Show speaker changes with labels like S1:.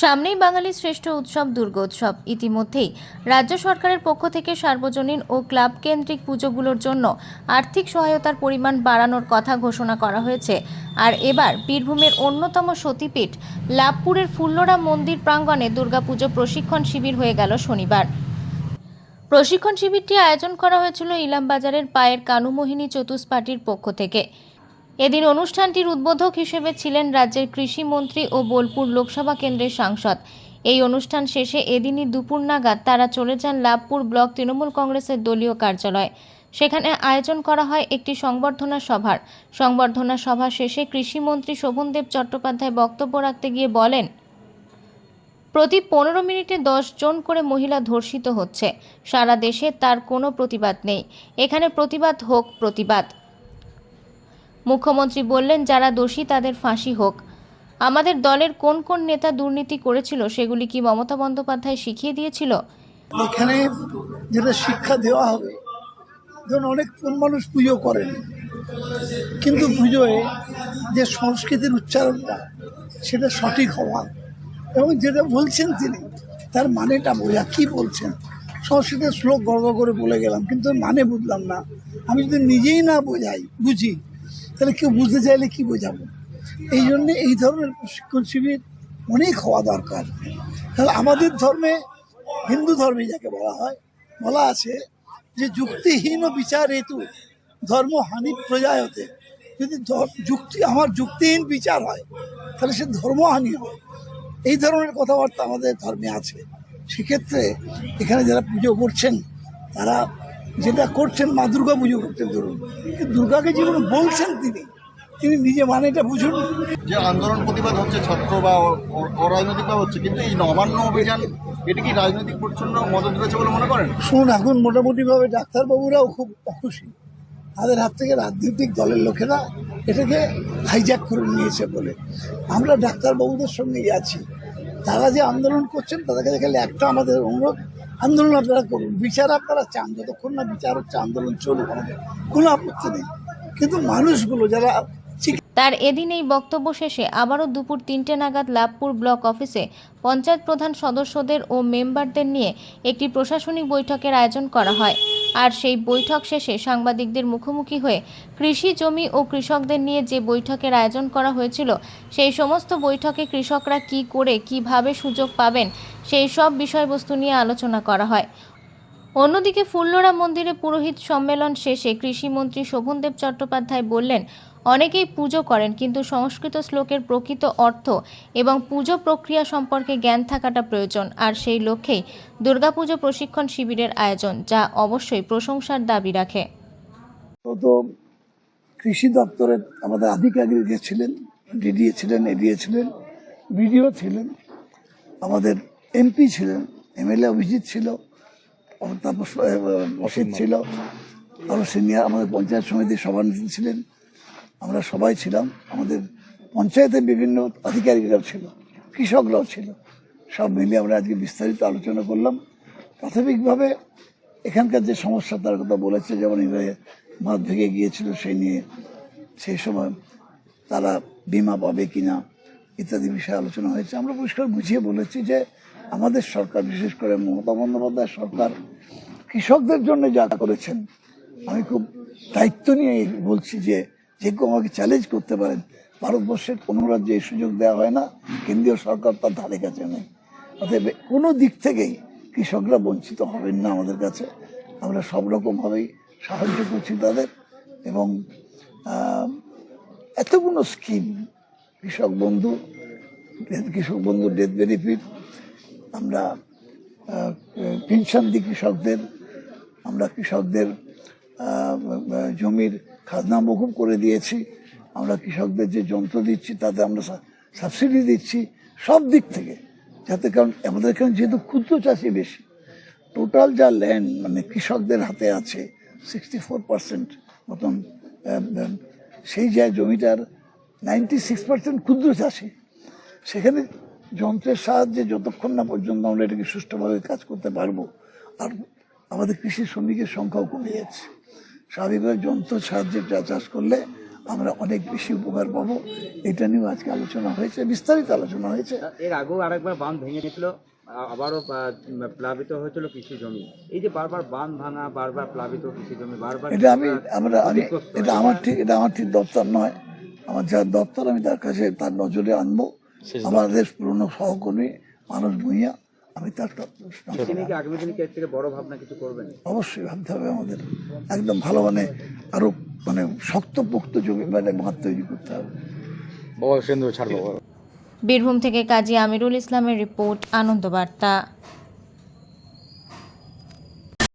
S1: সামনেই বাঙালির শ্রেষ্ঠ উৎসব দুর্গোৎসব। ইতিমধ্যেই রাজ্য সরকারের পক্ষ থেকে সার্বজনীন ও ক্লাব কেন্দ্রিক পুজোগুলোর জন্য আর্থিক সহায়তার পরিমাণ বাড়ানোর কথা ঘোষণা করা হয়েছে। আর এবার বীরভূমের অন্যতম সতীপীঠ লাভপুরের ফুল্লরা মন্দির প্রাঙ্গণে দুর্গাপুজো প্রশিক্ষণ শিবির হয়ে গেল শনিবার। প্রশিক্ষণ শিবিরটি আয়োজন করা হয়েছিল ইলামবাজারের পায়ের কানুমোহিনী চতুষ্পাটির পক্ষ থেকে। এদিন অনুষ্ঠানটির উদ্বোধক হিসেবে ছিলেন রাজ্যের কৃষিমন্ত্রী ও বোলপুর লোকসভা কেন্দ্রের সাংসদ। এই অনুষ্ঠান শেষে এদিনই দুপুর নাগাদ তারা চলে যান লাভপুর ব্লক তৃণমূল কংগ্রেসের দলীয় কার্যালয়। সেখানে আয়োজন করা হয় একটি সংবর্ধনা সভার। সংবর্ধনা সভা শেষে কৃষিমন্ত্রী শোভনদেব চট্টোপাধ্যায় বক্তব্য রাখতে গিয়ে বলেন, প্রতি পনেরো মিনিটে দশ জন করে মহিলা ধর্ষিত হচ্ছে। সারা দেশে তার কোনো প্রতিবাদ নেই। এখানে প্রতিবাদ হোক প্রতিবাদ। মুখ্যমন্ত্রী বললেন, যারা দোষী, তাদের ফাঁসি হোক। আমাদের দলের কোন কোন নেতা দুর্নীতি করেছিল, সেগুলি কি মমতা বন্দ্যোপাধ্যায় শিখিয়ে দিয়েছিল?
S2: এখানে যেটা শিক্ষা দেওয়া হবে, ধরুন অনেক মানুষ পুজো করেন, কিন্তু পুজোয় যে সংস্কৃতির উচ্চারণটা, সেটা সঠিক হওয়া এবং যেটা বলছেন তিনি, তার মানেটা বোঝা, কি বলছেন? সংস্কৃতের শ্লোক গর্ব করে বলে গেলাম, কিন্তু মানে বুঝলাম না। আমি যদি নিজেই না বোঝাই, বুঝি তাহলে কেউ বুঝতে চাইলে কি বোঝাবো? এই জন্যে এই ধরনের প্রশিক্ষণ শিবির অনেক হওয়া দরকার। তাহলে আমাদের ধর্মে, হিন্দু ধর্মে যাকে বলা হয়, বলা আছে যে যুক্তিহীন বিচার হেতু ধর্ম হানি প্রজায়তে। যদি যুক্তি আমার যুক্তিহীন বিচার হয়, তাহলে সে ধর্মহানি হয় এই ধরনের কথাবার্তা আমাদের ধর্মে আছে। সেক্ষেত্রে এখানে যারা পুজো করছেন, তারা যেটা করছেন মা দুর্গা পুজো করছেন ধরুন। দুর্গাকে যেগুলো বলছেন তিনি তিনি নিজে মানেটা বুঝুন।
S3: যে আন্দোলন প্রতিবাদ হচ্ছে ছাত্র বা অরাজনৈতিকভাবে হচ্ছে কিন্তু এই নবান্ন অভিযান এটা কি রাজনৈতিক প্রচ্ছন্ন মদত রয়েছে বলে মনে করেন?
S2: শুনুন এখন মোটামুটিভাবে ডাক্তারবাবুরাও খুব অখুশি। তাদের হাত থেকে রাজনৈতিক দলের লোকেরা এটাকে হাইজ্যাক করে নিয়েছে বলে। আমরা ডাক্তারবাবুদের সঙ্গেই আছি। তারা যে আন্দোলন করছেন তাদের কাছে খালি একটা আমাদের অনুরোধ আন্দোলন আপনারা করুন। বিচার আপনারা চান, যতক্ষণ না বিচার হচ্ছে আন্দোলন চলুক আমাদের। কোনো আপত্তি নেই। কিন্তু মানুষগুলো যারা
S1: তার এদিন এই বক্তব্য শেষে আবারও দুপুর তিনটে নাগাদ লাভপুর ব্লক অফিসে পঞ্চায়েত প্রধান সদস্যদের ও মেম্বারদের নিয়ে একটি প্রশাসনিক বৈঠকের আয়োজন করা হয়। আর সেই বৈঠক শেষে সাংবাদিকদের মুখোমুখি হয়ে কৃষি জমি ও কৃষকদের নিয়ে যে বৈঠকের আয়োজন করা হয়েছিল, সেই সমস্ত বৈঠকে কৃষকরা কি করে, কীভাবে সুযোগ পাবেন, সেই সব বিষয়বস্তু নিয়ে আলোচনা করা হয়। অন্যদিকে ফুল্লরা মন্দিরে পুরোহিত সম্মেলন শেষে কৃষিমন্ত্রী শোভনদেব চট্টোপাধ্যায় বললেন অনেকেই পুজো করেন, কিন্তু সংস্কৃত শ্লোকের প্রকৃত অর্থ এবং পুজো প্রক্রিয়া সম্পর্কে জ্ঞান থাকাটা প্রয়োজন, আর সেই লক্ষ্যেই দুর্গাপুজো প্রশিক্ষণ শিবিরের আয়োজন, যা অবশ্যই প্রশংসার দাবি রাখে।
S2: কৃষি দপ্তরের আমাদের আধিকারিক ছিলেন ডিডিএ ছিলেন এডিএ ছিলেন, বিডিও ছিলেন, আমাদের এমপি ছিলেন, এমএলএ অভিজিৎ ছিল তারপর অসিত ছিল, আরও সিনিয়র আমাদের পঞ্চায়েত সমিতির সভানেত্রী ছিলেন আমরা সবাই ছিলাম, আমাদের পঞ্চায়েতের বিভিন্ন আধিকারিকরাও ছিল, কৃষকরাও ছিল। সব মিলিয়ে আমরা আজকে বিস্তারিত আলোচনা করলাম। প্রাথমিকভাবে এখানকার যে সমস্যা, তার কথা বলেছে, যেমন বাঁধ ভেঙে গিয়েছিল, সেই নিয়ে সেই সময় তারা বিমা পাবে কি না ইত্যাদি বিষয়ে আলোচনা হয়েছে। আমরা পরিষ্কার বুঝিয়ে বলেছি যে আমাদের সরকার, বিশেষ করে মমতা বন্দ্যোপাধ্যায় সরকার, কৃষকদের জন্য যা করেছেন, আমি খুব দায়িত্ব নিয়ে বলছি যে যে কেউ আমাকে চ্যালেঞ্জ করতে পারেন, ভারতবর্ষের কোনো রাজ্যে এই সুযোগ দেওয়া হয় না, কেন্দ্রীয় সরকার তার ধারে কাছে নেই। অতএব কোনো দিক থেকেই কৃষকরা বঞ্চিত হবেন না আমাদের কাছে। আমরা সব রকমভাবেই সাহায্য করছি তাদের এবং এতগুলো স্কিম কৃষক বন্ধু কৃষক বন্ধু ডেথ বেনিফিট আমরা পেনশন দিই কৃষকদের, আমরা কৃষকদের জমির খাজনা মকুব করে দিয়েছি। আমরা কৃষকদের যে যন্ত্র দিচ্ছি, তাতে আমরা সাবসিডি দিচ্ছি, সব দিক থেকে। যাতে কারণ আমাদের এখানে যেহেতু ক্ষুদ্র চাষি বেশি টোটাল যা ল্যান্ড মানে কৃষকদের হাতে আছে সিক্সটি ফোর পার্সেন্ট মতন সেই যে জমিটার নাইনটি সিক্স পার্সেন্ট ক্ষুদ্র চাষি, সেখানে যন্ত্রের সাহায্যে যতক্ষণ না পর্যন্ত আমরা এটাকে সুষ্ঠুভাবে কাজ করতে পারব, আর আমাদের কৃষি শ্রমিকের সংখ্যাও কমে যাচ্ছে। স্বাভাবিকভাবে যন্ত্র সাহায্যে চা- চাষ করলে আমরা অনেক বেশি উপকার পাবো। এটা নিয়েও আজকে আলোচনা হয়েছে বিস্তারিত আলোচনা হয়েছে।
S4: এর আগেও আরেকবার বাঁধ ভেঙে গেছিল আবারও প্লাবিত হয়েছিল কৃষি জমি। এই যে বারবার বাঁধ ভাঙা বারবার প্লাবিত কৃষি জমি বারবার
S2: এটা আমি আমরা আমি এটা আমার ঠিক এটা আমার ঠিক দপ্তর নয়। আমার যার দপ্তর আমি তার কাছে তার নজরে আনব। আমাদের পুরনো সহকর্মী মানুষ ভূঁইয়া। আমি তার
S4: আগামী দিনে এর থেকে বড় ভাবনা কিছু করবেন?
S2: অবশ্যই ভাবতে হবে আমাদের। একদম ভালো মানে আরও মানে শক্তপোক্ত জমি মানে ভাত তৈরি করতে হবে।
S1: বীরভূম থেকে কাজী আমিরুল ইসলামের রিপোর্ট আনন্দবার্তা।